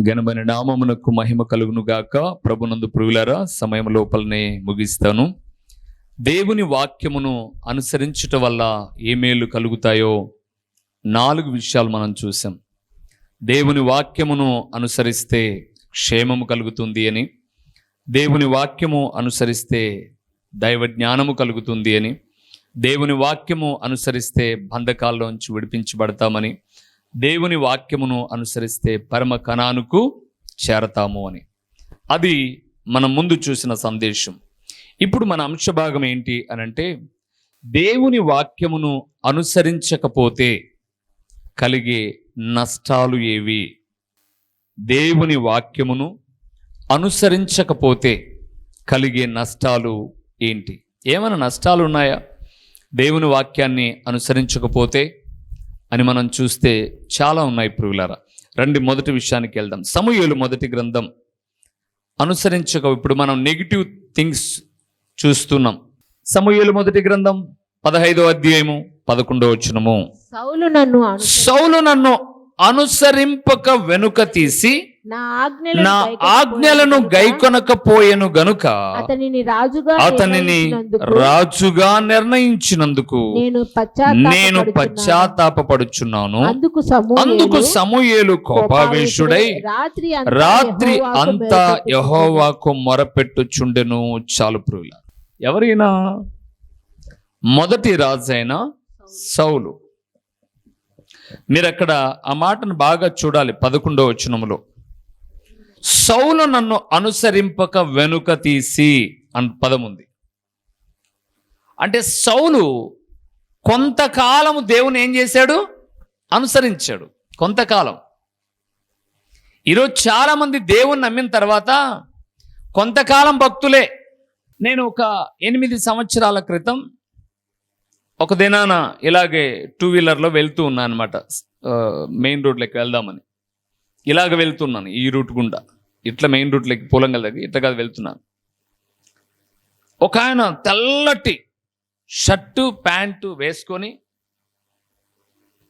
ఘనమైన నామమునకు మహిమ కలుగును గాక ప్రభునందు పురుగులారా సమయం లోపలనే ముగిస్తాను. దేవుని వాక్యమును అనుసరించుట వల్ల ఏ మేలు కలుగుతాయో నాలుగు విషయాలు మనం చూసాం దేవుని వాక్యమును అనుసరిస్తే క్షేమము కలుగుతుంది అని దేవుని వాక్యము అనుసరిస్తే దైవ జ్ఞానము కలుగుతుంది అని దేవుని వాక్యము అనుసరిస్తే బంధకాల్లోంచి విడిపించబడతామని దేవుని వాక్యమును అనుసరిస్తే పరమ కణానుకు చేరతాము అని. అది మనం ముందు చూసిన సందేశం. ఇప్పుడు మన అంశభాగం ఏంటి అని అంటే దేవుని వాక్యమును అనుసరించకపోతే కలిగే నష్టాలు ఏవి? దేవుని వాక్యమును అనుసరించకపోతే కలిగే నష్టాలు ఏంటి? ఏమైనా నష్టాలు ఉన్నాయా దేవుని వాక్యాన్ని అనుసరించకపోతే అని మనం చూస్తే చాలా ఉన్నాయి ప్రియులారా. రండి మొదటి విషయానికి వెళ్దాం. సమూహలు మొదటి గ్రంథం. అనుసరించక ఇప్పుడు మనం నెగిటివ్ థింగ్స్ చూస్తున్నాం. సమూహలు మొదటి గ్రంథం పదహైదో అధ్యాయము పదకొండో వచనము. సౌలు నన్ను సౌలు నన్ను అనుసరింపక వెనుక తీసి నా ఆజ్ఞలను గైకొనకపోయిన గనుక అతనిని రాజుగా అతనిని నిర్ణయించినందుకు రాజుగా నిర్ణయించినందుకు నేను. పశ్చాత్తాపడుచున్నాను అందుకు సమూయేలు సమూయేలు కోపావేశుడై రాత్రి అంతా. యహోవాకు మొరపెట్టుచుండెను చాలు ప్రియుల ఎవరైనా మొదటి రాజైన సౌలు మీరు అక్కడ ఆ మాటను బాగా చూడాలి పదకొండో వచనములో. సౌలు నన్ను అనుసరింపక వెనుక తీసి అని పదం ఉంది. అంటే సౌలు కొంతకాలము దేవుని ఏం చేశాడు? అనుసరించాడు. కొంతకాలం. ఈరోజు చాలామంది దేవుణ్ణి నమ్మిన తర్వాత కొంతకాలం భక్తులే. నేను ఒక ఎనిమిది సంవత్సరాల క్రితం ఒక దినాన ఇలాగే టూ వీలర్లో వెళ్తూ ఉన్నాను అనమాట మెయిన్ రోడ్లోకి వెళ్దామని. ఇలాగ వెళ్తున్నాను ఈ రూట్ గుండా. ఇట్లా మెయిన్ రూట్లోకి పొలంగల్ దగ్గర ఇట్లా కాదు వెళ్తున్నాను. ఒక ఆయన తెల్లటి షర్టు ప్యాంటు వేసుకొని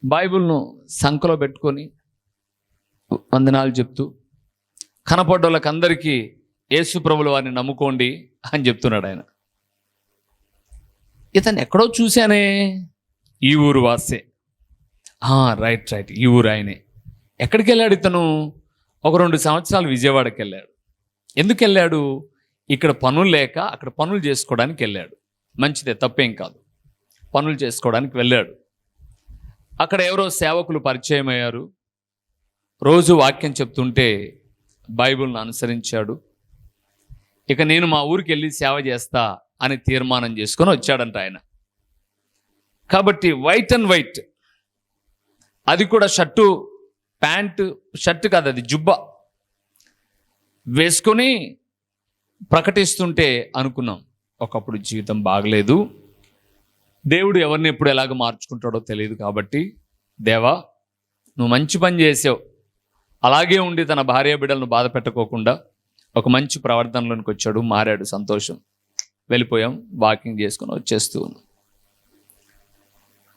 బైబిల్ను సంఖలో పెట్టుకొని వందనాలు చెప్తూ కనపడ్డ అందరికీ యేసు ప్రభుల వారిని నమ్ముకోండి అని చెప్తున్నాడు ఆయన. ఇతను ఎక్కడో చూశానే. ఈ ఊరు వాసే. రైట్ రైట్ ఈ ఊరు ఆయనే. ఎక్కడికి వెళ్ళాడు ఇతను? ఒక రెండు సంవత్సరాలు విజయవాడకి వెళ్ళాడు ఎందుకు వెళ్ళాడు ఇక్కడ పనులు లేక అక్కడ పనులు చేసుకోవడానికి వెళ్ళాడు. మంచిదే తప్పేం కాదు. పనులు చేసుకోవడానికి వెళ్ళాడు. అక్కడ ఎవరో సేవకులు పరిచయం అయ్యారు రోజు వాక్యం చెప్తుంటే బైబిల్ను అనుసరించాడు. ఇక నేను మా ఊరికి వెళ్ళి సేవ చేస్తా అని తీర్మానం చేసుకొని వచ్చాడంట ఆయన. కాబట్టి వైట్ అండ్ వైట్ అది కూడా షర్టు ప్యాంటు షర్టు కాదు అది జుబ్బా. వేసుకొని ప్రకటిస్తుంటే అనుకున్నాం ఒకప్పుడు జీవితం బాగలేదు. దేవుడు ఎవరిని ఎప్పుడు ఎలాగ మార్చుకుంటాడో తెలియదు కాబట్టి దేవా నువ్వు మంచి పని చేసావు. అలాగే ఉండి తన భార్య బిడ్డలను బాధ పెట్టకోకుండా ఒక మంచి ప్రవర్తనలోనికి వచ్చాడు మారాడు సంతోషం. వెళ్ళిపోయాం వాకింగ్ చేసుకొని వచ్చేస్తూ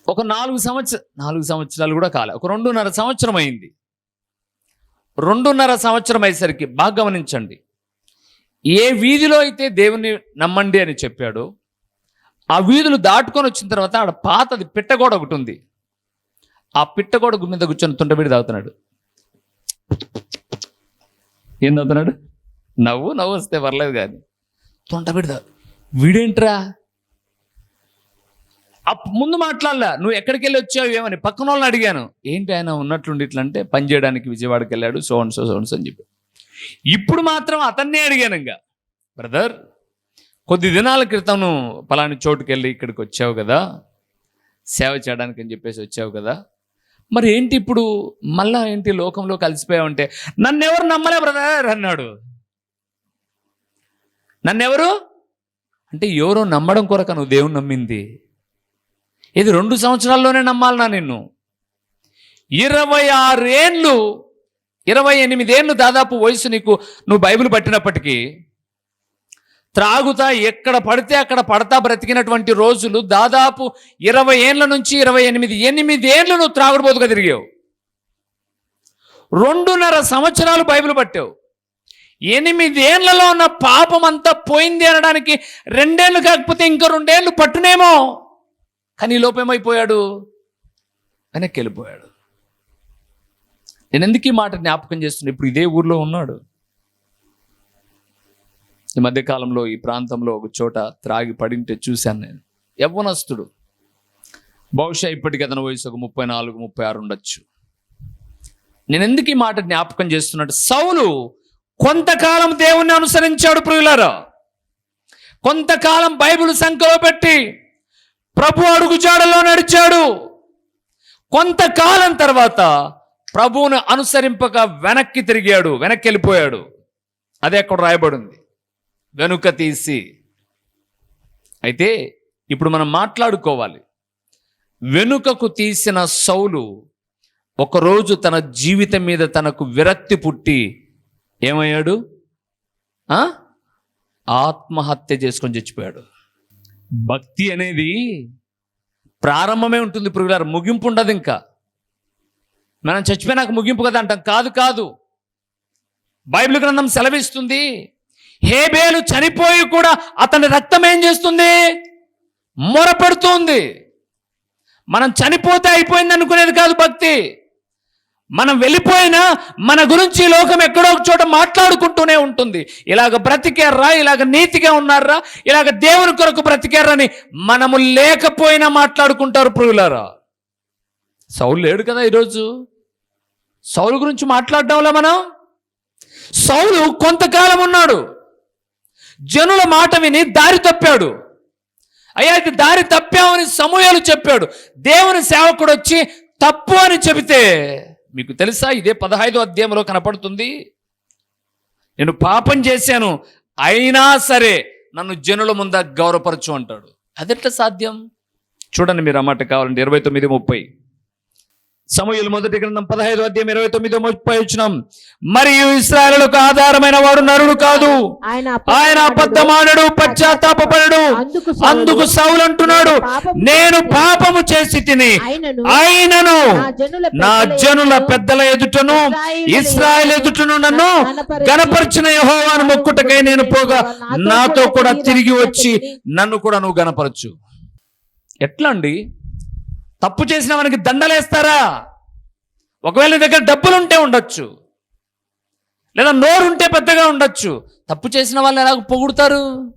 ఒక నాలుగు సంవత్సర నాలుగు సంవత్సరాలు కూడా కాలే. ఒక రెండున్నర సంవత్సరం అయింది. రెండున్నర సంవత్సరం అయ్యేసరికి బాగా గమనించండి. ఏ వీధిలో అయితే దేవుని నమ్మండి అని చెప్పాడో ఆ వీధులు దాటుకొని వచ్చిన తర్వాత ఆడ పాతది పిట్టగోడ ఒకటి ఉంది. ఆ పిట్టగోడ మీద కూర్చొని తుంటబిడి తాగుతున్నాడు. ఏం తాగుతున్నాడు? నవ్వు నవ్వు వస్తే పర్లేదు కానీ. తుంటబిడి తాగు వీడేంట్రా? అప్ ముందు మాట్లాడలా. నువ్వు ఎక్కడికి వెళ్ళి వచ్చావు ఏమని? పక్కన వాళ్ళని అడిగాను. ఏంటి ఆయన ఉన్నట్లుండి ఇట్లా అంటే పని చేయడానికి విజయవాడకి వెళ్ళాడు సోన్ సో సోన్స్ అని చెప్పి ఇప్పుడు మాత్రం అతన్నే అడిగాను ఇంకా. బ్రదర్ కొద్ది దినాల క్రితం నువ్వు పలాని చోటుకి వెళ్ళి ఇక్కడికి వచ్చావు కదా సేవ చేయడానికి అని చెప్పేసి వచ్చావు కదా మరి ఏంటి ఇప్పుడు? మళ్ళా ఏంటి లోకంలో కలిసిపోయావంటే? నన్నెవరు నమ్మలే బ్రదర్ అన్నాడు. నన్నెవరు? అంటే ఎవరో నమ్మడం కొరక నువ్వు దేవుని నమ్మింది. ఇది రెండు సంవత్సరాల్లోనే నమ్మాలనా నిన్ను? ఇరవై ఆరేళ్ళు ఇరవై ఎనిమిదేళ్ళు దాదాపు వయసు నీకు నువ్వు బైబిల్ పట్టినప్పటికీ త్రాగుతా ఎక్కడ పడితే అక్కడ పడతా బ్రతికినటువంటి రోజులు దాదాపు ఇరవై ఏళ్ళ నుంచి ఇరవై ఎనిమిది ఎనిమిది ఏళ్ళు నువ్వు త్రాగుడుబోతుగా తిరిగావు. రెండున్నర సంవత్సరాలు బైబిల్ పట్టావు. ఎనిమిదేళ్ళలో ఉన్న పాపం అంతా పోయింది అనడానికి రెండేళ్ళు కాకపోతే ఇంకా రెండేళ్ళు పట్టునేమో. కానీ ఈ లోపేమైపోయాడు వెనక్కి వెళ్ళిపోయాడు. నేను ఎందుకు ఈ మాట జ్ఞాపకం చేస్తున్నా? ఇప్పుడు ఇదే ఊర్లో ఉన్నాడు. ఈ మధ్యకాలంలో ఈ ప్రాంతంలో ఒక చోట త్రాగి పడింటే చూశాను నేను. యవ్వనస్తుడు. బహుశా ఇప్పటికి అతని వయసు ఒక ముప్పై నాలుగు ముప్పై ఆరు ఉండొచ్చు. నేను ఎందుకు ఈ మాట జ్ఞాపకం చేస్తున్నట్టు? సౌలు కొంతకాలం దేవుణ్ణి అనుసరించాడు ప్రియులారా. కొంతకాలం బైబిల్ సంఖ్యలో పెట్టి ప్రభు అడుగుజాడలో నడిచాడు. కొంతకాలం తర్వాత ప్రభువును అనుసరింపక వెనక్కి తిరిగాడు వెనక్కి వెళ్ళిపోయాడు అదే అక్కడ రాయబడింది. వెనుక తీసి. అయితే ఇప్పుడు మనం మాట్లాడుకోవాలి. వెనుకకు తీసిన సౌలు ఒకరోజు తన జీవితం మీద తనకు విరక్తి పుట్టి ఏమయ్యాడు? ఆత్మహత్య చేసుకొని చచ్చిపోయాడు. భక్తి అనేది ప్రారంభమే ఉంటుంది పురుగులారు. ముగింపు ఉండదు ఇంకా. మనం చచ్చిపోయినాక ముగింపు కదా అంటాం. కాదు కాదు. బైబిల్ గ్రంథం సెలవిస్తుంది. హేబేలు చనిపోయి కూడా అతని రక్తం ఏం చేస్తుంది? మొరపెడుతుంది. మనం చనిపోతే అయిపోయింది అనుకునేది కాదు భక్తి. మనం వెళ్ళిపోయినా మన గురించి లోకం ఎక్కడో ఒక చోట మాట్లాడుకుంటూనే ఉంటుంది. ఇలాగ బ్రతికారా? ఇలాగ నీతిగా ఉన్నారా? ఇలాగ దేవుని కొరకు బ్రతికారని మనము లేకపోయినా మాట్లాడుకుంటారు ప్రియులారా. సౌలు లేడు కదా ఈరోజు? సౌలు గురించి మాట్లాడడంలో మనం? సౌలు కొంతకాలం ఉన్నాడు. జనుల మాట విని దారి తప్పాడు. అయ్యా ఇది దారి తప్పామని సమూహాలు చెప్పాడు. దేవుని సేవకుడు వచ్చి తప్పు అని చెబితే మీకు తెలుసా? ఇదే పదహైదో అధ్యాయంలో కనపడుతుంది. నేను పాపం చేశాను అయినా సరే నన్ను జనుల ముంద గౌరవపరచు అంటాడు. అదెట్లా సాధ్యం? చూడండి మీరు ఆ కావాలండి ఇరవై తొమ్మిది ముప్పై. సమూహలు మొదటి గ్రంథం పదహైదు అధ్యాయం ఇరవై తొమ్మిది ముప్పై వచ్చినాం మరియు ఇస్రాయలకు ఆధారమైన వాడు నరుడు కాదు. ఆయన అబద్ధమాడడు. పశ్చాత్తాపడడు అందుకు సౌలు అంటున్నాడు నేను పాపము చేసి తిని ఆయనను నా జనుల పెద్దల ఎదుటను ఇస్రాయల్ ఎదుటను నన్ను గనపరిచిన యెహోవాను మొక్కుటకై నేను పోగా నాతో కూడా తిరిగి వచ్చి నన్ను కూడా నువ్వు గనపరచు ఎట్లా అండి? తప్పు చేసిన వానికి దండలేస్తారా? ఒకవేళ నీ దగ్గర డబ్బులు ఉంటే ఉండొచ్చు. లేదా నోరు ఉంటే పెద్దగా ఉండొచ్చు. తప్పు చేసిన వాళ్ళని ఎలాగ పొగుడుతారు?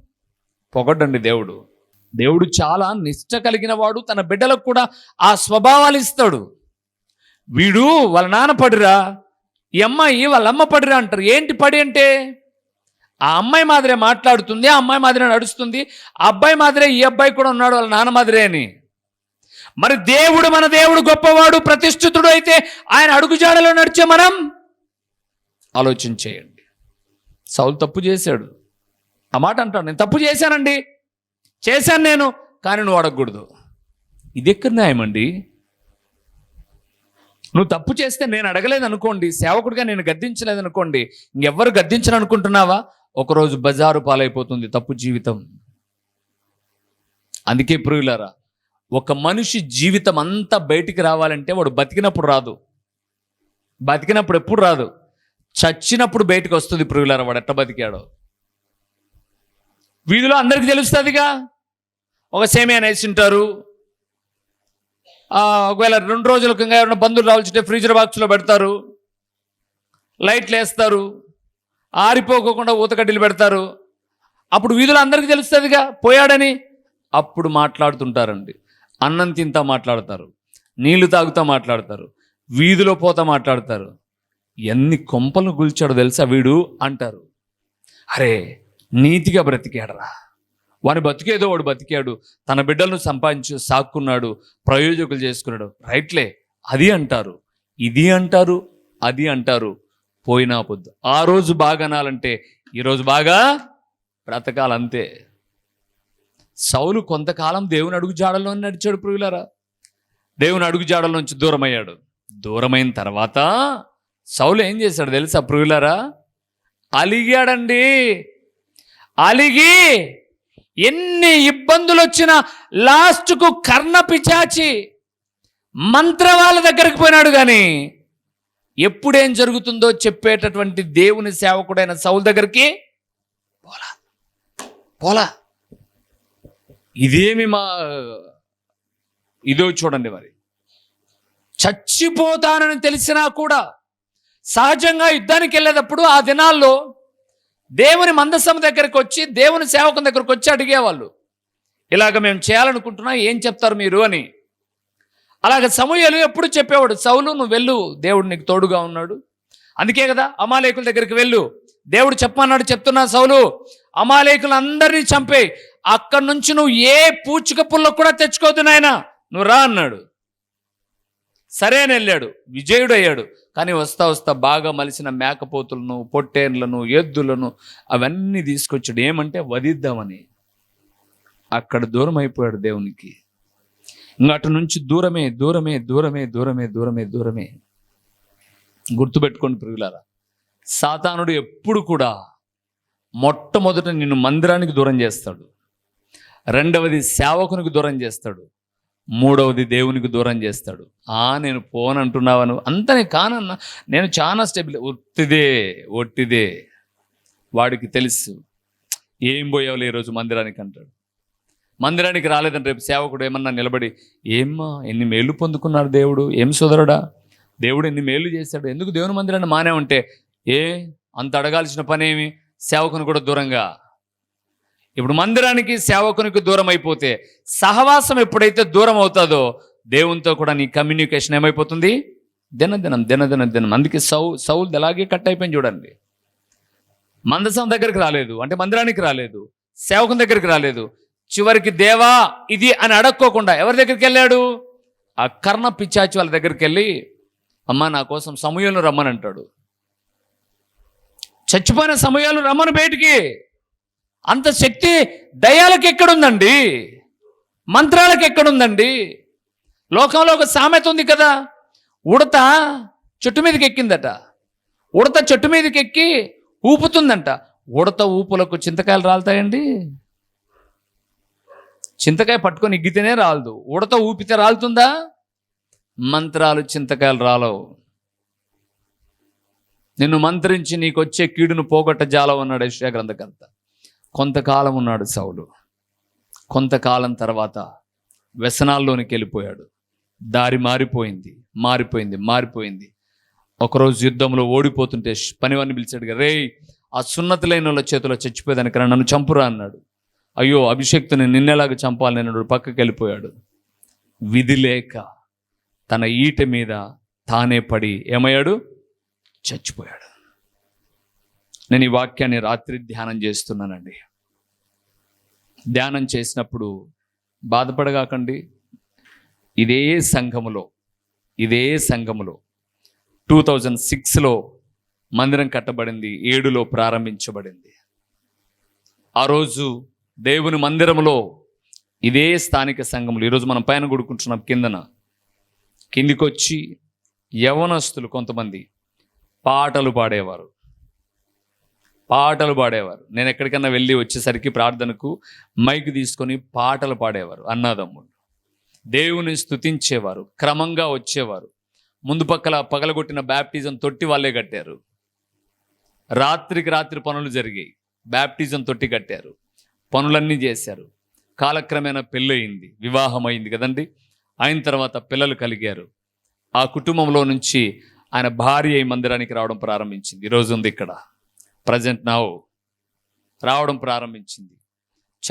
పొగడండి దేవుడు. దేవుడు చాలా నిష్ట కలిగిన వాడు. తన బిడ్డలకు కూడా ఆ స్వభావాలు ఇస్తాడు. వీడు వాళ్ళ నాన్న పడిరా ఈ అమ్మాయి వాళ్ళ అమ్మ పడిరా అంటారు. ఏంటి పడి అంటే? ఆ అమ్మాయి మాదిరే మాట్లాడుతుంది ఆ అమ్మాయి మాదిరే నడుస్తుంది ఆ అబ్బాయి మాదిరే ఈ అబ్బాయి కూడా ఉన్నాడు వాళ్ళ నాన్న మాదిరే అని. మరి దేవుడు మన దేవుడు గొప్పవాడు ప్రతిష్ఠితుడు అయితే ఆయన అడుగుజాడలో నడిచే మనం ఆలోచించేయండి సౌలు తప్పు చేశాడు. ఆ మాట అంటాడు నేను తప్పు చేశానండి. చేశాను నేను కానీ నువ్వు అడగకూడదు. ఇది ఎక్కడ న్యాయం అండి? నువ్వు తప్పు చేస్తే నేను అడగలేదు అనుకోండి సేవకుడిగా నేను గద్దించలేదు అనుకోండి ఇంకెవ్వరు గద్దించను అనుకుంటున్నావా? ఒకరోజు బజారు పాలైపోతుంది తప్పు జీవితం. అందుకే ప్రియులారా ఒక మనిషి జీవితం అంతా బయటికి రావాలంటే వాడు బతికినప్పుడు రాదు. బతికినప్పుడు ఎప్పుడు రాదు. చచ్చినప్పుడు బయటకు వస్తుంది ప్రియులారా వాడు ఎట్ట బతికాడో. వీధిలో అందరికీ తెలుస్తుందిగా. ఒక సేమియా నేసింటారు ఆ, ఒకవేళ రెండు రోజులకు ఇంకా ఎవరైనా బంధువులు రావాల్సింటే ఫ్రీజర్ బాక్స్లో పెడతారు. లైట్లు వేస్తారు. ఆరిపోకోకుండా ఊతకడ్డీలు పెడతారు. అప్పుడు వీధులు అందరికీ తెలుస్తుందిగా పోయాడని. అప్పుడు మాట్లాడుతుంటారండి. అన్నం తింటా మాట్లాడతారు నీళ్ళు తాగుతా మాట్లాడతారు వీధిలో పోతా మాట్లాడతారు. ఎన్ని కొంపలు గుల్చాడో తెలుసా వీడు? అంటారు. అరే నీతిగా బ్రతికాడరా. వాని బతికేదో వాడు బతికాడు తన బిడ్డలను సంపాదించి సాక్కున్నాడు ప్రయోజకులు చేసుకున్నాడు. రైట్లే అది అంటారు. ఇది అంటారు అది అంటారు. పోయినా పొద్దు. ఆ రోజు బాగా అనాలంటే ఈరోజు బాగా బ్రతకాలంతే. సౌలు కొంతకాలం దేవుని అడుగు జాడలో నడిచాడు ప్రియులారా. దేవుని అడుగు జాడల నుంచి దూరమయ్యాడు. దూరమైన తర్వాత సౌలు ఏం చేశాడు తెలుసా ప్రియులారా? అలిగాడండి. అలిగి ఎన్ని ఇబ్బందులు వచ్చినా లాస్ట్కు కర్ణ పిచాచి మంత్ర వాళ్ళ దగ్గరికి పోయినాడు కానీ ఎప్పుడేం జరుగుతుందో చెప్పేటటువంటి దేవుని సేవకుడైన సౌల్ దగ్గరికి పోలా. పోలా. ఇదేమి మా ఇదో చూడండి మరి. చచ్చిపోతానని తెలిసినా కూడా సహజంగా యుద్ధానికి వెళ్ళేటప్పుడు ఆ దినాల్లో దేవుని మందసమ దగ్గరికి వచ్చి దేవుని సేవకం దగ్గరకు వచ్చి అడిగేవాళ్ళు. ఇలాగ మేము చేయాలనుకుంటున్నా ఏం చెప్తారు మీరు అని. అలాగ సమూహలు ఎప్పుడు చెప్పేవాడు సౌలు నువ్వు వెళ్ళు దేవుడు నీకు తోడుగా ఉన్నాడు. అందుకే కదా అమాలేకుల దగ్గరికి వెళ్ళు. దేవుడు చెప్పమన్నాడు చెప్తున్నా సౌలు అమాలేకులందరినీ చంపే అక్కడి నుంచి నువ్వు ఏ పూచిక పుల్ల కూడా తెచ్చుకోవద్దు నాయన. నువ్వు రా అన్నాడు. సరే అని వెళ్ళాడు. విజయుడు అయ్యాడు కానీ వస్తా వస్తా బాగా మలిసిన మేకపోతులను పొట్టేన్లను ఎద్దులను అవన్నీ తీసుకొచ్చాడు. ఏమంటే వదిద్దామని అక్కడ దూరం అయిపోయాడు దేవునికి. ఇంకా అటు నుంచి దూరమే దూరమే దూరమే దూరమే దూరమే దూరమే. గుర్తుపెట్టుకోండి ప్రియులారా. సాతానుడు ఎప్పుడు కూడా మొట్టమొదట నిన్ను మందిరానికి దూరం చేస్తాడు. రెండవది సేవకునికి దూరం చేస్తాడు. మూడవది దేవునికి దూరం చేస్తాడు. ఆ నేను పోను అంటున్నావను అంత నేను కానన్నా నేను చాలా స్టెబిల్ ఒట్టిదే ఒట్టిదే. వాడికి తెలుసు. ఏం పోయావులే ఈరోజు మందిరానికి అంటాడు. మందిరానికి రాలేదంటే రేపు సేవకుడు ఏమన్నా నిలబడి ఏమ్మా ఎన్ని మేలు పొందుకున్నాడు దేవుడు? ఏం సోదరుడా? దేవుడు ఎన్ని మేలు చేశాడు? ఎందుకు దేవుని మందిరాన్ని మానే ఉంటే ఏ అంత అడగాల్సిన పనేమి? సేవకుని కూడా దూరంగా. ఇప్పుడు మందిరానికి సేవకునికి దూరం అయిపోతే సహవాసం ఎప్పుడైతే దూరం అవుతుందో దేవునితో కూడా నీ కమ్యూనికేషన్ ఏమైపోతుంది? దినదినం దినదినం దినం. అందుకే సౌ సౌల్ అలాగే కట్ అయిపోయింది చూడండి. మందసం దగ్గరికి రాలేదు అంటే మందిరానికి రాలేదు సేవకుని దగ్గరికి రాలేదు. చివరికి దేవా ఇది అని అడక్కోకుండా ఎవరి దగ్గరికి వెళ్ళాడు? ఆ కర్ణ పిచ్చాచి వాళ్ళ దగ్గరికి వెళ్ళి అమ్మ నా కోసం సమయంలో రమ్మని అంటాడు. చచ్చిపోయిన సమయాలు రమ్మను బయటికి. అంత శక్తి దయాలకు ఎక్కడుందండి? మంత్రాలకు ఎక్కడుందండి? లోకంలో ఒక సామెత ఉంది కదా ఉడత చెట్టు మీదకి ఎక్కిందట. ఉడత చెట్టు మీదకి ఎక్కి ఊపుతుందంట. ఉడత ఊపులకు చింతకాయలు రాలుతాయండి? చింతకాయ పట్టుకొని ఎగ్గితేనే రాలదు. ఉడత ఊపితే రాలుతుందా? మంత్రాలు చింతకాయలు రాలవు. నిన్ను మంత్రించి నీకు వచ్చే కీడును పోగొట్ట జాలం అన్నాడు యెషయా గ్రంథకర్త. కొంతకాలం ఉన్నాడు సౌలు. కొంతకాలం తర్వాత వ్యసనాల్లోనికి వెళ్ళిపోయాడు. దారి మారిపోయింది మారిపోయింది మారిపోయింది. ఒకరోజు యుద్ధంలో ఓడిపోతుంటే పనివాన్ని పిలిచాడు రే ఆ సున్నతి లేని వాళ్ళ చేతిలో చచ్చిపోయేదానికి నన్ను చంపురా అన్నాడు. అయ్యో అభిషక్తుని నిన్నెలాగా చంపాలని అన్నాడు పక్కకి వెళ్ళిపోయాడు. విధి లేక తన ఈట మీద తానే పడి ఏమయ్యాడు? చచ్చిపోయాడు. నేను ఈ వాక్యాన్ని రాత్రి ధ్యానం చేస్తున్నానండి. ధ్యానం చేసినప్పుడు బాధపడగాకండి. ఇదే సంఘములో ఇదే సంఘములో టూ థౌజండ్ సిక్స్లో మందిరం కట్టబడింది ఏడులో ప్రారంభించబడింది. ఆ రోజు దేవుని మందిరములో ఇదే స్థానిక సంఘములు ఈరోజు మనం పైన కొడుకుంటున్నాం కిందన. కిందికొచ్చి యవనస్తులు కొంతమంది పాటలు పాడేవారు. పాటలు పాడేవారు. నేను ఎక్కడికన్నా వెళ్ళి వచ్చేసరికి ప్రార్థనకు మైక్ తీసుకొని పాటలు పాడేవారు అన్నదమ్ముడు. దేవుని స్తుతించేవారు క్రమంగా వచ్చేవారు. ముందు పక్కల పగలగొట్టిన బ్యాప్టిజం తొట్టి వాళ్ళే కట్టారు. రాత్రికి రాత్రి పనులు జరిగాయి. బ్యాప్టిజం తొట్టి కట్టారు. పనులన్నీ చేశారు. కాలక్రమేణా పెళ్ళయింది. వివాహం అయింది కదండి. అయిన తర్వాత పిల్లలు కలిగారు. ఆ కుటుంబంలో నుంచి ఆయన భార్య ఈ మందిరానికి రావడం ప్రారంభించింది. ఈరోజు ఉంది ఇక్కడ. ప్రజెంట్ నౌ రావడం ప్రారంభించింది.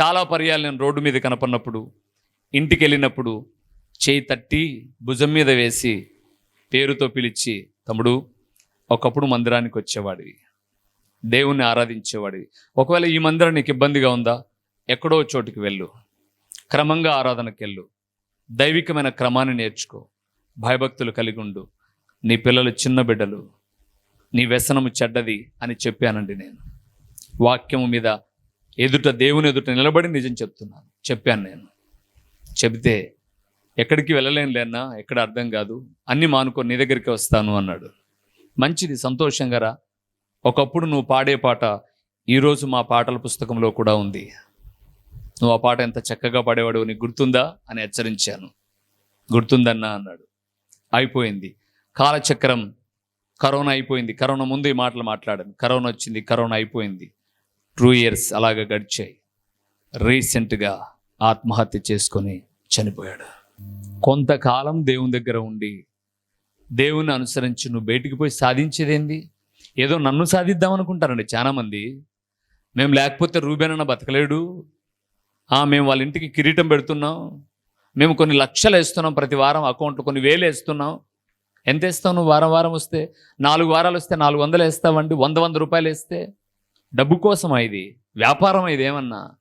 చాలా పర్యాలు నేను రోడ్డు మీద కనపడినప్పుడు ఇంటికి వెళ్ళినప్పుడు చేయి తట్టి భుజం మీద వేసి పేరుతో పిలిచి తమ్ముడు ఒకప్పుడు మందిరానికి వచ్చేవాడివి. దేవుణ్ణి ఆరాధించేవాడివి. ఒకవేళ ఈ మందిరం నీకు ఇబ్బందిగా ఉందా ఎక్కడో చోటుకి వెళ్ళు. క్రమంగా ఆరాధనకి వెళ్ళు. దైవికమైన క్రమాన్ని నేర్చుకో. భయభక్తులు కలిగి ఉండు. నీ పిల్లలు చిన్న బిడ్డలు. నీ వ్యసనము చెడ్డది అని చెప్పానండి నేను. వాక్యము మీద ఎదుట దేవుని ఎదుట నిలబడి నిజం చెప్తున్నాను. చెప్పాను నేను. చెబితే ఎక్కడికి వెళ్ళలేను లేనా ఎక్కడ అర్థం కాదు. అన్ని మానుకో నీ దగ్గరికి వస్తాను అన్నాడు. మంచిది సంతోషంగా రా ఒకప్పుడు నువ్వు పాడే పాట ఈరోజు మా పాటల పుస్తకంలో కూడా ఉంది. నువ్వు ఆ పాట ఎంత చక్కగా పాడేవాడు నీకు గుర్తుందా అని హెచ్చరించాను. గుర్తుందన్నా అన్నాడు. అయిపోయింది. కాలచక్రం కరోనా అయిపోయింది కరోనా ముందు ఈ మాటలు మాట్లాడాను. కరోనా వచ్చింది కరోనా అయిపోయింది. టూ ఇయర్స్ అలాగే గడిచాయి. రీసెంట్గా ఆత్మహత్య చేసుకొని చనిపోయాడు. కొంతకాలం దేవుని దగ్గర ఉండి దేవుని అనుసరించి నువ్వు బయటికి పోయి సాధించేదేంది? ఏదో నన్ను సాధిద్దాం అనుకుంటారండి చాలామంది. మేము లేకపోతే రూబేనన్న బతకలేడు. మేము వాళ్ళ ఇంటికి కిరీటం పెడుతున్నాం. మేము కొన్ని లక్షలు వేస్తున్నాం ప్రతి వారం అకౌంట్లో కొన్ని వేలు వేస్తున్నాం. ఎంత ఇస్తావు నువ్వు వారం వారం వస్తే? నాలుగు వారాలు వస్తే నాలుగు వందలు వేస్తావండి వంద వంద రూపాయలు వేస్తే? డబ్బు కోసమా ఇది? వ్యాపారం ఇది ఏమన్నా?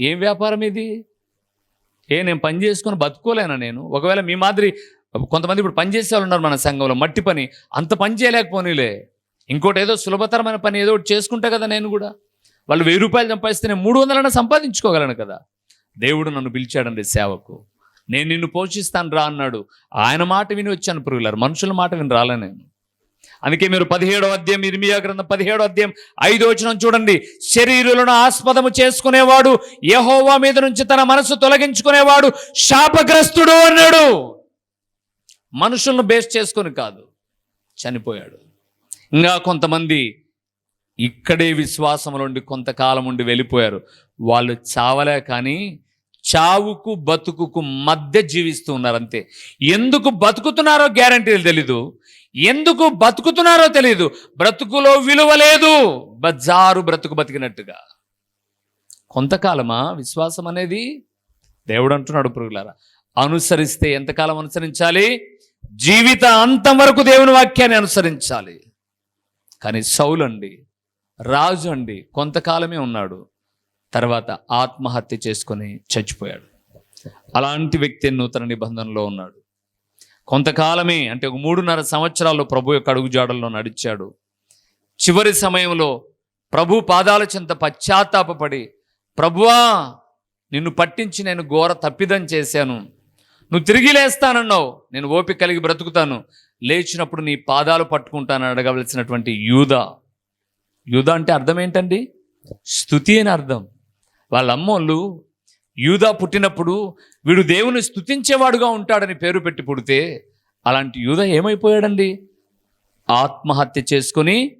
ఏం వ్యాపారం ఇది? ఏ నేను పని చేసుకొని బతుకోలేనా నేను? ఒకవేళ మీ మాదిరి కొంతమంది ఇప్పుడు పని చేసే వాళ్ళు ఉన్నారు మన సంఘంలో మట్టి పని. అంత పని చేయలేకపోనీలే. ఇంకోటి ఏదో సులభతరమైన పని ఏదో ఒకటి చేసుకుంటా కదా నేను కూడా. వాళ్ళు వెయ్యి రూపాయలు సంపాదిస్తే నేను మూడు వందలైనా సంపాదించుకోగలను కదా. దేవుడు నన్ను పిలిచాడండి సేవకు. నేను నిన్ను పోషిస్తాను రా అన్నాడు. ఆయన మాట విని వచ్చాను పురుగులారు మనుషుల మాట విని రాలే నేను. అందుకే మీరు పదిహేడో అధ్యాయం ఇర్మియా గ్రంథం పదిహేడో అధ్యాయం ఐదో వచనం చూడండి. శరీరులను ఆస్పదము చేసుకునేవాడు యహోవా మీద నుంచి తన మనసు తొలగించుకునేవాడు శాపగ్రస్తుడు అన్నాడు. మనుషులను బేస్ చేసుకొని కాదు చనిపోయాడు. ఇంకా కొంతమంది ఇక్కడే విశ్వాసంలోండి కొంతకాలం ఉండి వెళ్ళిపోయారు. వాళ్ళు చావలే కానీ చావుకు బతుకుకు మధ్య జీవిస్తూ ఉన్నారు అంతే ఎందుకు బతుకుతున్నారో గ్యారంటీలు తెలీదు. ఎందుకు బతుకుతున్నారో తెలీదు. బ్రతుకులో విలువ లేదు. బజారు బ్రతుకు బతికినట్టుగా. కొంతకాలమా విశ్వాసం అనేది? దేవుడు అంటున్నాడు పురుగులారా అనుసరిస్తే ఎంతకాలం అనుసరించాలి? జీవిత అంతం వరకు దేవుని వాక్యాన్ని అనుసరించాలి. కానీ సౌలండి రాజు అండి కొంతకాలమే ఉన్నాడు. తర్వాత ఆత్మహత్య చేసుకొని చచ్చిపోయాడు. అలాంటి వ్యక్తి నూతన నిబంధనలో ఉన్నాడు. కొంతకాలమే అంటే ఒక మూడున్నర సంవత్సరాల్లో ప్రభు యొక్క అడుగుజాడల్లో నడిచాడు. చివరి సమయంలో ప్రభు పాదాల చెంత పశ్చాత్తాపడి ప్రభువా నిన్ను పట్టించి నేను ఘోర తప్పిదం చేశాను. నువ్వు తిరిగి లేస్తానన్నావు. నేను ఓపిక కలిగి బ్రతుకుతాను. లేచినప్పుడు నీ పాదాలు పట్టుకుంటాను అడగవలసినటువంటి యూధ యూధ అంటే అర్థం ఏంటండి? స్థుతి అని అర్థం. వాళ్ళ అమ్మోళ్ళు యూదా పుట్టినప్పుడు వీడు దేవుని స్థుతించేవాడుగా ఉంటాడని పేరు పెట్టి పుడితే అలాంటి యూదా ఏమైపోయాడండి? ఆత్మహత్య చేసుకొని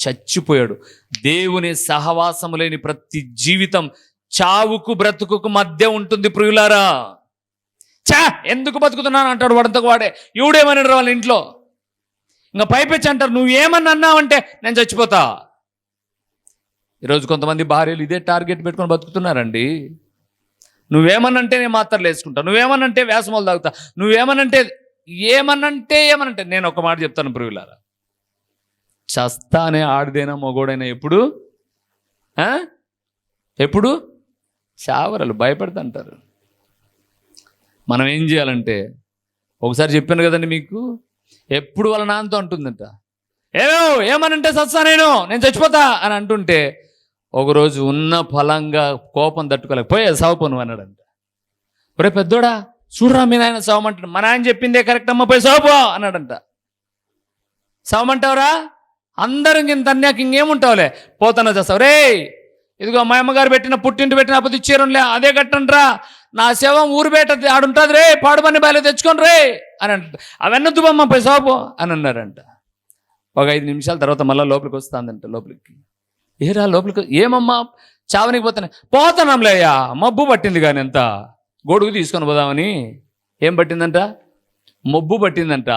చచ్చిపోయాడు. దేవుని సహవాసము లేని ప్రతి జీవితం చావుకు బ్రతుకుకు మధ్య ఉంటుంది ప్రియులారా. చా ఎందుకు బతుకుతున్నాను అంటాడు వాడంతకు వాడే ఈవిడేమన్నాడు వాళ్ళ ఇంట్లో? ఇంకా పైపెచ్చి అంటారు నువ్వేమన్నా అన్నావంటే నేను చచ్చిపోతా. ఈరోజు కొంతమంది భార్యలు ఇదే టార్గెట్ పెట్టుకొని బతుకుతున్నారండి. నువ్వేమనంటే నేను మాత్రలు వేసుకుంటా నువ్వేమనంటే వేసమలు తాగుతా నువ్వేమనంటే ఏమనంటే ఏమనంటే నేను ఒక మాట చెప్తాను పురుగులారా చస్తానే ఆడిదైనా మగోడైనా ఎప్పుడు? ఎప్పుడు? చావరలు భయపడుతుంటారు. మనం ఏం చేయాలంటే ఒకసారి చెప్పాను కదండి మీకు ఎప్పుడు వాళ్ళ నాన్నతో అంటుందంట ఏమో ఏమనంటే సత్సా నేను నేను చచ్చిపోతా అని అంటుంటే ఒకరోజు ఉన్న ఫలంగా కోపం తట్టుకోలేక పోయే సావుపో నువ్వు అన్నాడంట. ఒరే పెద్దోడా చూడరా మీ నాయన సావమంటాడు. మా నాయన చెప్పిందే కరెక్ట్ అమ్మ పోయి సావుపో అన్నాడంట. సావమంటావురా? అందరం ఇంత అన్యాక ఇంకేముంటావులే? పోతానో చేస్తావు. రే ఇదిగో మా అమ్మగారు పెట్టిన పుట్టింటి పెట్టిన అప్పుడు ఇచ్చేరులే అదే కట్టండిరా. నా శవం ఊరు బయట ఆడుంటుంది రే పాడుబని బయలు తెచ్చుకోండి రే అని అంట. అవన్నీ దుబ్బమ్మ పోయి సావుపో అని అన్నారంట. ఒక ఐదు నిమిషాల తర్వాత మళ్ళీ లోపలికి వస్తుందంట లోపలికి. ఏరా లోపలికి ఏమమ్మా? చావనికి పోతానే. పోతున్నాంలేయ్యా మబ్బు పట్టింది కానీ ఎంత? గొడుగు తీసుకొని పోదామని. ఏం పట్టిందంట? మబ్బు పట్టిందంట.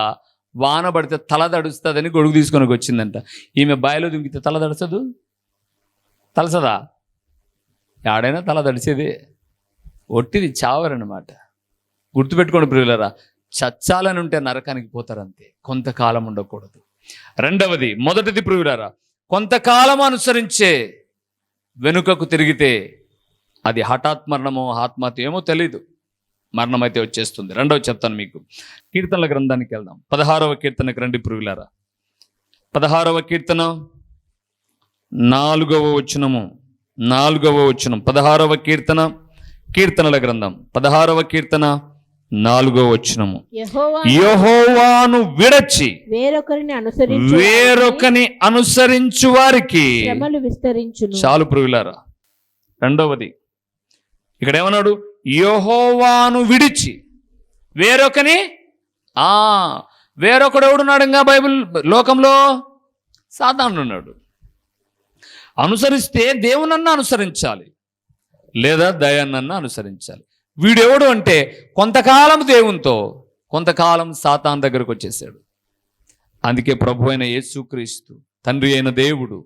వాన పడితే తల దడుస్తుందని గొడుగు తీసుకొని వచ్చిందంట. ఈమె బాయిలో దుంకితే తల దడచదు తలసదా? ఆడైనా తల దడిచేది ఒట్టిది చావరనమాట గుర్తుపెట్టుకోండి ప్రియులరా చచ్చాలని ఉంటే నరకానికి పోతారంతే. కొంతకాలం ఉండకూడదు. రెండవది మొదటిది ప్రియులరా కొంతకాలం అనుసరించే వెనుకకు తిరిగితే అది హఠాత్ మరణమో ఆత్మహత్య ఏమో తెలీదు. మరణం అయితే వచ్చేస్తుంది. రెండవ చెప్తాను మీకు. కీర్తనల గ్రంథానికి వెళ్దాం. పదహారవ కీర్తనకి రండి పురుగులారా. పదహారవ కీర్తన నాలుగవ వచనము. నాలుగవ వచనం. పదహారవ కీర్తన కీర్తనల గ్రంథం. పదహారవ కీర్తన నాలుగవ వచనము. యెహోవా యహోవాను విడచి వేరొకరిని అనుసరించి వేరొకని అనుసరించు వారికి శ్రమలు విస్తరించును. చాలు పురుగులారా రెండవది ఇక్కడ ఏమన్నాడు యహోవాను విడిచి వేరొకని ఆ వేరొకడు ఎవడున్నాడు ఇంకా బైబిల్ లోకంలో? సాధారణ ఉన్నాడు. అనుసరిస్తే దేవునన్నా అనుసరించాలి లేదా దయాన్నన్నా అనుసరించాలి. వీడెవడు అంటే కొంతకాలం దేవునితో కొంతకాలం సాతాన్ దగ్గరకు వచ్చేసాడు అందుకే ప్రభు అయిన యేసుక్రీస్తు తండ్రి అయిన దేవుడు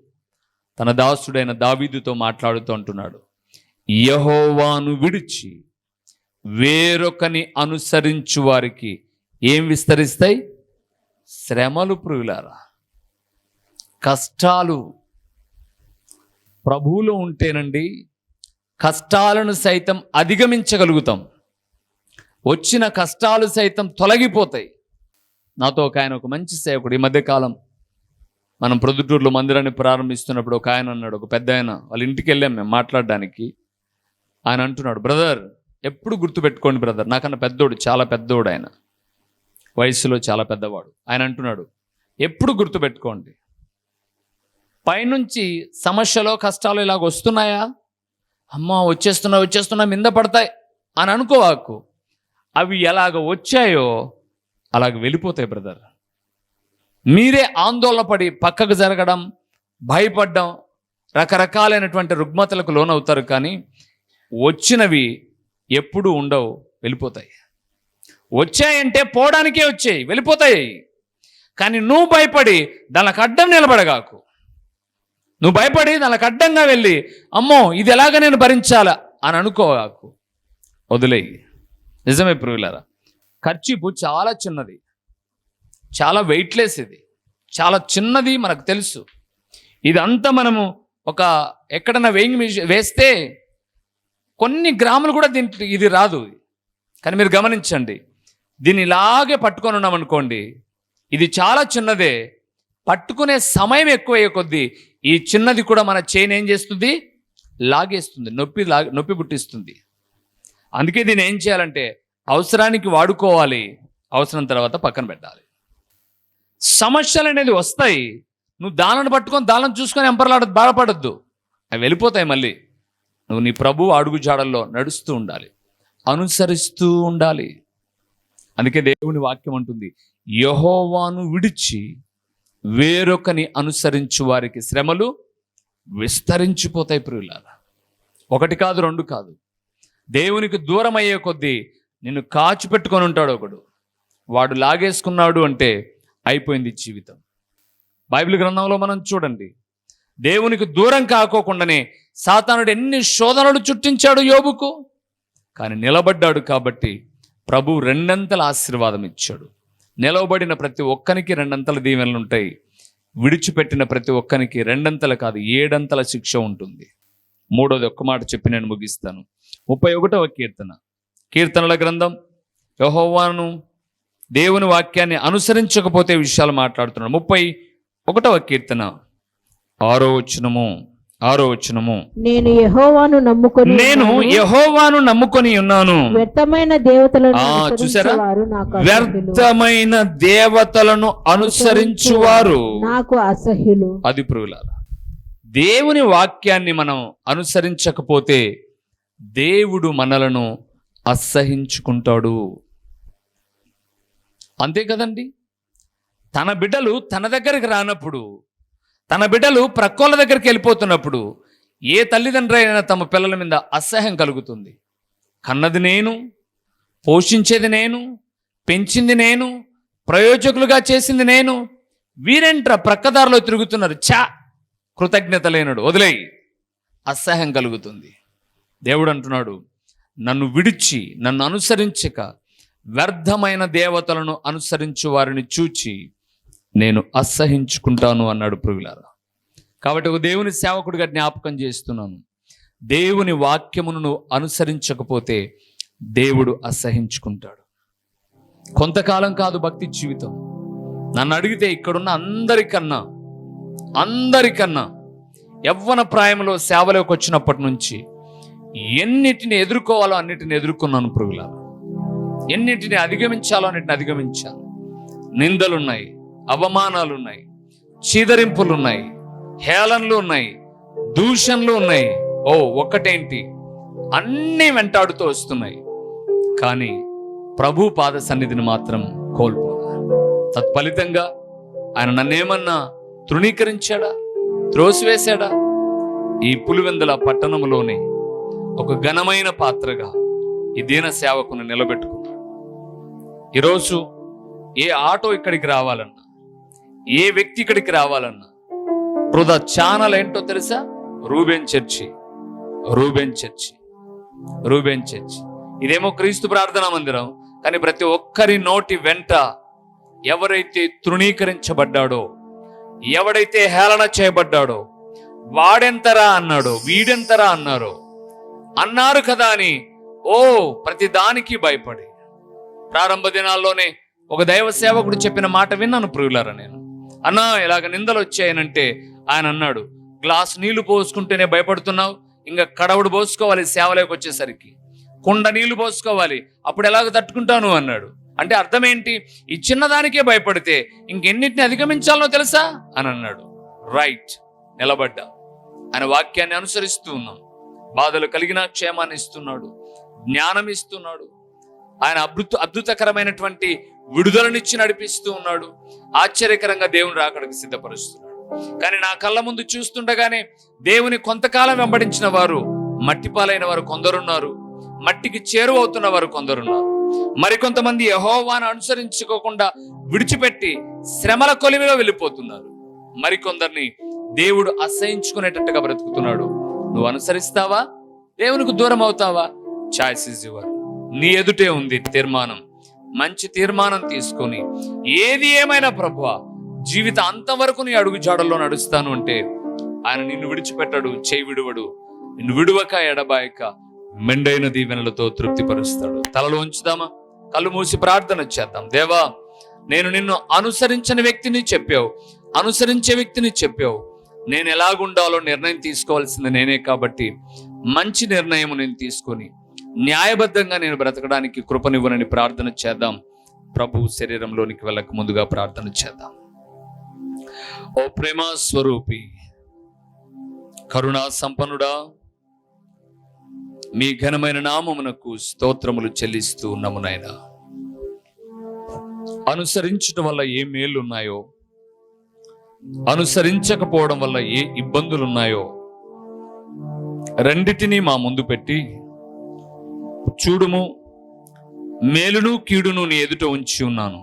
తన దాసుడైన దావీదుతో మాట్లాడుతూ అంటున్నాడు యహోవాను విడిచి వేరొకని అనుసరించు వారికి ఏం విస్తరిస్తాయి? శ్రమలు ప్రియులారా కష్టాలు ప్రభువులో ఉంటేనండి కష్టాలను సైతం అధిగమించగలుగుతాం. వచ్చిన కష్టాలు సైతం తొలగిపోతాయి. నాతో ఒక ఆయన ఒక మంచి సేవకుడు. ఈ మధ్యకాలం మనం ప్రొద్దుటూరులో మందిరాన్ని ప్రారంభిస్తున్నప్పుడు ఒక ఆయన అన్నాడు. ఒక పెద్ద ఆయన వాళ్ళ ఇంటికి వెళ్ళాం మేము మాట్లాడడానికి. ఆయన అంటున్నాడు బ్రదర్ ఎప్పుడు గుర్తుపెట్టుకోండి బ్రదర్ నాకన్నా పెద్దోడు చాలా పెద్దోడు ఆయన. వయసులో చాలా పెద్దవాడు. ఆయన అంటున్నాడు ఎప్పుడు గుర్తుపెట్టుకోండి? పైనుంచి సమస్యలో కష్టాలు ఇలాగ వస్తున్నాయా? అమ్మా వచ్చేస్తున్నా వచ్చేస్తున్నా మింద పడతాయి అని అనుకోవాకు. అవి ఎలాగ వచ్చాయో అలాగ వెళ్ళిపోతాయి బ్రదర్. మీరే ఆందోళన పడి పక్కకు జరగడం భయపడడం రకరకాలైనటువంటి రుగ్మతలకు లోనవుతారు కానీ వచ్చినవి ఎప్పుడు ఉండవు వెళ్ళిపోతాయి. వచ్చాయంటే పోవడానికే వచ్చాయి వెళ్ళిపోతాయి. కానీ నువ్వు భయపడి దానికి అడ్డం నిలబడగాకు. నువ్వు భయపడి నాకు అడ్డంగా వెళ్ళి అమ్మో ఇది ఎలాగ నేను భరించాలా? అని అనుకోగాకు వదిలేయి. నిజమే పురుగులారా ఖర్చీపు చాలా చిన్నది. చాలా వెయిట్లెస్ ఇది. చాలా చిన్నది మనకు తెలుసు. ఇదంతా మనము ఒక ఎక్కడన్నా వేయింగ్ మిషన్ వేస్తే కొన్ని గ్రాములు కూడా దీంట్లో ఇది రాదు. కానీ మీరు గమనించండి దీన్ని ఇలాగే పట్టుకొని ఉన్నామనుకోండి ఇది చాలా చిన్నదే. పట్టుకునే సమయం ఎక్కువయ్యే కొద్దీ ఈ చిన్నది కూడా మన చైన్ ఏం చేస్తుంది? లాగేస్తుంది. నొప్పి లా నొప్పి పుట్టిస్తుంది. అందుకే దీన్ని ఏం చేయాలంటే అవసరానికి వాడుకోవాలి. అవసరం తర్వాత పక్కన పెట్టాలి. సమస్యలు అనేది వస్తాయి. నువ్వు దానాన్ని పట్టుకొని దానం చూసుకొని ఎంపర్లాడ బాధపడద్దు. అవి వెళ్ళిపోతాయి మళ్ళీ. నువ్వు నీ ప్రభు అడుగు జాడల్లో నడుస్తూ ఉండాలి. అనుసరిస్తూ ఉండాలి. అందుకే దేవుని వాక్యం అంటుంది యహోవాను విడిచి వేరొకని అనుసరించు వారికి శ్రమలు విస్తరించిపోతాయి ప్రియులారా. ఒకటి కాదు రెండు కాదు. దేవునికి దూరం అయ్యే కొద్దీ నిన్ను కాచిపెట్టుకొని ఉంటాడు ఒకడు. వాడు లాగేసుకున్నాడు అంటే అయిపోయింది జీవితం. బైబిల్ గ్రంథంలో మనం చూడండి. దేవునికి దూరం కాకోకుండానే సాతానుడు ఎన్ని శోధనలు చుట్టించాడు యోబుకు? కానీ నిలబడ్డాడు కాబట్టి ప్రభు రెండంతల ఆశీర్వాదం ఇచ్చాడు. నిలవబడిన ప్రతి ఒక్కరికి రెండంతల దీవెనలు ఉంటాయి. విడిచిపెట్టిన ప్రతి ఒక్కరికి రెండంతల కాదు ఏడంతల శిక్ష ఉంటుంది. మూడోది ఒక్క మాట చెప్పి నేను ముగిస్తాను. ముప్పై ఒకటవ కీర్తన. కీర్తనల గ్రంథం. యహోవాను దేవుని వాక్యాన్ని అనుసరించకపోతే విషయాలు మాట్లాడుతున్నాడు. ముప్పై ఒకటవ కీర్తన. ఆరో వచనము. ఆరో వచనము. నేను యెహోవాను నమ్ముకొని నేను. యహోవాను నమ్ముకొని ఉన్నాను. వ్యర్థమైన దేవతలను చూసారా? వ్యర్థమైన దేవతలను అనుసరించువారు. నాకు అసహ్యులు. అది ప్రియులారా దేవుని వాక్యాన్ని మనం అనుసరించకపోతే దేవుడు మనలను అసహించుకుంటాడు. అంతే కదండి? తన బిడ్డలు తన దగ్గరికి రానప్పుడు తన బిడ్డలు ప్రక్కోళ్ళ దగ్గరికి వెళ్ళిపోతున్నప్పుడు ఏ తల్లిదండ్రులైనా అయినా తమ పిల్లల మీద అసహ్యం కలుగుతుంది. కన్నది నేను పోషించేది నేను పెంచింది నేను ప్రయోజకులుగా చేసింది నేను వీరెంట్ర ప్రక్కదారిలో తిరుగుతున్నారు. చా కృతజ్ఞత లేనుడు. వదిలేయి. అసహ్యం కలుగుతుంది. దేవుడు అంటున్నాడు నన్ను విడిచి నన్ను అనుసరించక వ్యర్థమైన దేవతలను అనుసరించు వారిని చూచి నేను అసహించుకుంటాను అన్నాడు పురుగులారా కాబట్టి ఒక దేవుని సేవకుడిగా జ్ఞాపకం చేస్తున్నాను. దేవుని వాక్యమును నువ్వు అనుసరించకపోతే దేవుడు అసహించుకుంటాడు. కొంతకాలం కాదు భక్తి జీవితం. నన్ను అడిగితే ఇక్కడున్న అందరికన్నా అందరికన్నా యవ్వన ప్రాయంలో సేవలోకి వచ్చినప్పటి నుంచి ఎన్నిటిని ఎదుర్కోవాలో అన్నిటిని ఎదుర్కొన్నాను పురుగులారా ఎన్నిటిని అధిగమించాలో అన్నిటిని అధిగమించాను. నిందలున్నాయి. అవమానాలు ఉన్నాయి చీదరింపులు ఉన్నాయి హేళనలు ఉన్నాయి దూషణలు ఉన్నాయి ఓ ఒక్కటేంటి? అన్నీ వెంటాడుతూ వస్తున్నాయి. కానీ ప్రభు పాద సన్నిధిని మాత్రం కోల్పోను? తత్ఫలితంగా ఆయన నన్నేమన్నా తృణీకరించాడా? త్రోసివేశాడా? ఈ పులివెందుల పట్టణంలోని ఒక ఘనమైన పాత్రగా ఈ దీన సేవకును నిలబెట్టుకున్నాడు. ఈరోజు ఏ ఆటో ఇక్కడికి రావాలన్నా ఏ వ్యక్తి ఇక్కడికి రావాలన్నా. వృధా ఛానల్ ఏంటో తెలుసా? Ruben church. Ruben church. Ruben church. ఇదేమో క్రీస్తు ప్రార్థనా మందిరం కానీ ప్రతి ఒక్కరి నోటి వెంట ఎవరైతే తృణీకరించబడ్డాడో ఎవడైతే హేళన చేయబడ్డాడో వాడెంతరా అన్నాడో వీడెంతరా అన్నారో అన్నారు కదా అని ఓ ప్రతి దానికి భయపడి. ప్రారంభ దినాల్లోనే ఒక దైవ సేవకుడు చెప్పిన మాట విన్నాను ప్రియులారా నేను. అన్నా ఇలాగ నిందలు వచ్చాయనంటే ఆయన అన్నాడు గ్లాస్ నీళ్ళు పోసుకుంటేనే భయపడుతున్నావు ఇంకా కడవుడు పోసుకోవాలి సేవలోకి వచ్చేసరికి. కుండ నీళ్ళు పోసుకోవాలి అప్పుడు ఎలాగ తట్టుకుంటాను అన్నాడు. అంటే అర్థం ఏంటి ఈ చిన్నదానికే భయపడితే ఇంకెన్నిటిని అధిగమించాలనో తెలుసా? అని అన్నాడు. రైట్ నిలబడ్డా. ఆయన వాక్యాన్ని అనుసరిస్తూ ఉన్నాం. బాధలు కలిగిన క్షేమాన్ని ఇస్తున్నాడు. జ్ఞానం ఇస్తున్నాడు. ఆయన అద్భుత అద్భుతకరమైనటువంటి విడుదలనిచ్చి నడిపిస్తూ ఉన్నాడు. ఆశ్చర్యకరంగా దేవుని రాకడకు సిద్ధపరుస్తున్నాడు. కానీ నా కళ్ళ ముందు చూస్తుండగానే దేవుని కొంతకాలం వెంబడించిన వారు మట్టిపాలైన వారు కొందరున్నారు. మట్టికి చేరువవుతున్న వారు కొందరున్నారు. మరికొంతమంది యహోవాను అనుసరించుకోకుండా విడిచిపెట్టి శ్రమల కొలిమిలో వెళ్ళిపోతున్నారు. మరికొందరిని దేవుడు అసహించుకునేటట్టుగా బ్రతుకుతున్నాడు. నువ్వు అనుసరిస్తావా? దేవునికి దూరం అవుతావా? చాయిస్ ఇస్ యువర్ నీ ఎదుటే ఉంది తీర్మానం. మంచి తీర్మానం తీసుకొని ఏది ఏమైనా ప్రభు జీవిత అంతవరకు నీ అడుగు జాడల్లో నడుస్తాను అంటే ఆయన నిన్ను విడిచిపెట్టడు చేయి విడువడు. నిన్ను విడువక ఎడబాయక మెండైన దీవెనలతో తృప్తిపరుస్తాడు. తలలో ఉంచుదామా కళ్ళు మూసి ప్రార్థన చేద్దాం. దేవా నేను నిన్ను అనుసరించని వ్యక్తిని చెప్పావు అనుసరించే వ్యక్తిని చెప్పావు. నేను ఎలాగుండాలో నిర్ణయం తీసుకోవాల్సింది నేనే కాబట్టి మంచి నిర్ణయం నేను తీసుకొని న్యాయబద్ధంగా నేను బ్రతకడానికి కృపనివ్వనని ప్రార్థన చేద్దాం. ప్రభు శరీరంలోనికి వెళ్ళక ముందుగా ప్రార్థన చేద్దాం. ఓ ప్రేమ స్వరూపి కరుణా సంపన్నుడా మీ ఘనమైన నామమునకు స్తోత్రములు చెల్లిస్తూ ఉన్నాము అనుసరించడం వల్ల ఏ మేలు ఉన్నాయో అనుసరించకపోవడం వల్ల ఏ ఇబ్బందులు ఉన్నాయో రెండిటినీ మా ముందు పెట్టి చూడుము మేలును కీడును నీ ఎదుట ఉంచి ఉన్నాను.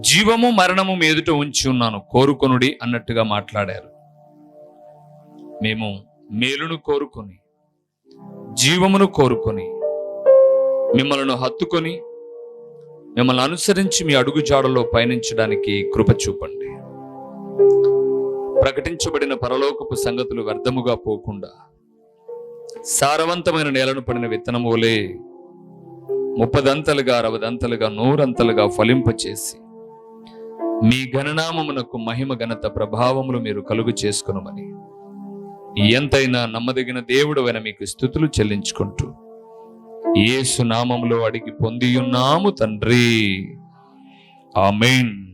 జీవము మరణము మీ ఎదుట ఉంచి ఉన్నాను కోరుకొనుడి అన్నట్టుగా మాట్లాడారు. మేము మేలును కోరుకొని జీవమును కోరుకొని మిమ్మల్ని హత్తుకొని మిమ్మల్ని అనుసరించి మీ అడుగు జాడలో పయనించడానికి కృప చూపండి. ప్రకటించబడిన పరలోకపు సంగతులు వ్యర్థముగా పోకుండా సారవంతమైన నేలను పడిన విత్తనం వలె ముప్పదంతలుగా అరవదంతలుగా నూరంతలుగా ఫలింపచేసి మీ గణనామమునకు మహిమ ఘనత ప్రభావములు మీరు కలుగు చేసుకునమని. ఎంతైనా నమ్మదగిన దేవుడవైన మీకు స్థుతులు చెల్లించుకుంటూ ఏసు నామములో అడిగి పొందియున్నాము తండ్రి. ఆమెన్.